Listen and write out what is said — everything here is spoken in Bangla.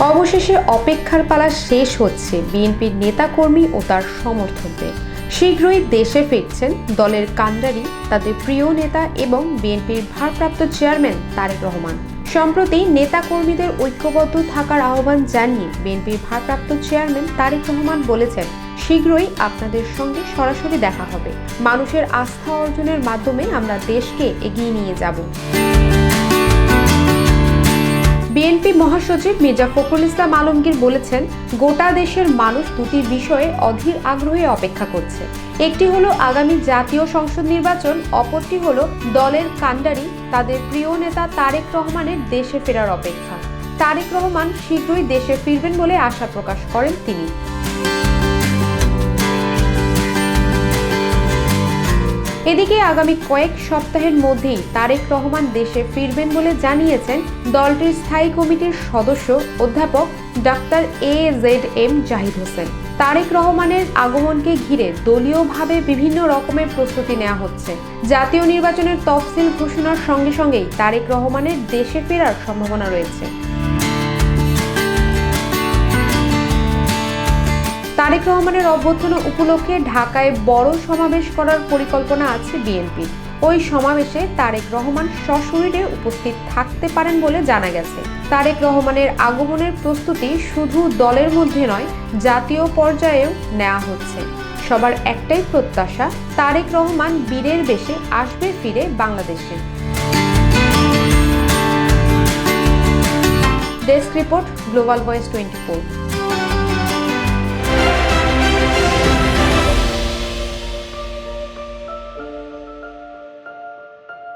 অবশেষে অপেক্ষার পালা শেষ হচ্ছে বিএনপির নেতাকর্মী ও তার সমর্থকদের। শীঘ্রই দেশে ফিরছেন দলের কাণ্ডারি, তাদের প্রিয় নেতা এবং বিএনপির ভারপ্রাপ্ত চেয়ারম্যান তারেক রহমান। সম্প্রতি নেতাকর্মীদের ঐক্যবদ্ধ থাকার আহ্বান জানিয়ে বিএনপির ভারপ্রাপ্ত চেয়ারম্যান তারেক রহমান বলেছেন, শীঘ্রই আপনাদের সঙ্গে সরাসরি দেখা হবে। মানুষের আস্থা অর্জনের মাধ্যমে আমরা দেশকে এগিয়ে নিয়ে যাব। বিএনপি মহাসচিব মির্জা ফখরুল ইসলাম আলমগীর বলেছেন, গোটা দেশের মানুষ দুটি বিষয়ে অধীর আগ্রহে অপেক্ষা করছে। একটি হলো আগামী জাতীয় সংসদ নির্বাচন, অপরটি হলো দলের কাণ্ডারি, তাদের প্রিয় নেতা তারেক রহমানের দেশে ফেরার অপেক্ষা। তারেক রহমান শীঘ্রই দেশে ফিরবেন বলে আশা প্রকাশ করেন তিনি। এদিকে আগামী কয়েক সপ্তাহের মধ্যেই তারেক রহমান দেশে ফিরবেন বলে জানিয়েছেন দলটির স্থায়ী কমিটির সদস্য অধ্যাপক doctor A Z M Zahid Hossain. Tarek রহমানের আগমনকে ঘিরে দলীয়ভাবে বিভিন্ন রকমের প্রস্তুতি নেওয়া হচ্ছে। জাতীয় নির্বাচনের তফসিল ঘোষণার সঙ্গে সঙ্গেই তারেক রহমানের দেশে ফেরার সম্ভাবনা রয়েছে। তারেক রহমানের অভ্যর্থনা উপলক্ষে ঢাকায় বড় সমাবেশ করার পরিকল্পনা আছে বিএনপির ওই সমাবেশে তারেক রহমান সশরীরে উপস্থিত থাকতে পারেন বলে জানা গেছে। তারেক রহমানের আগমনের প্রস্তুতি শুধু দলের মধ্যে নয়, জাতীয় পর্যায়েও নেওয়া হচ্ছে। সবার একটাই প্রত্যাশা, তারেক রহমান বীরের বেশে আসবে ফিরে বাংলাদেশে। Desk report, global voice twenty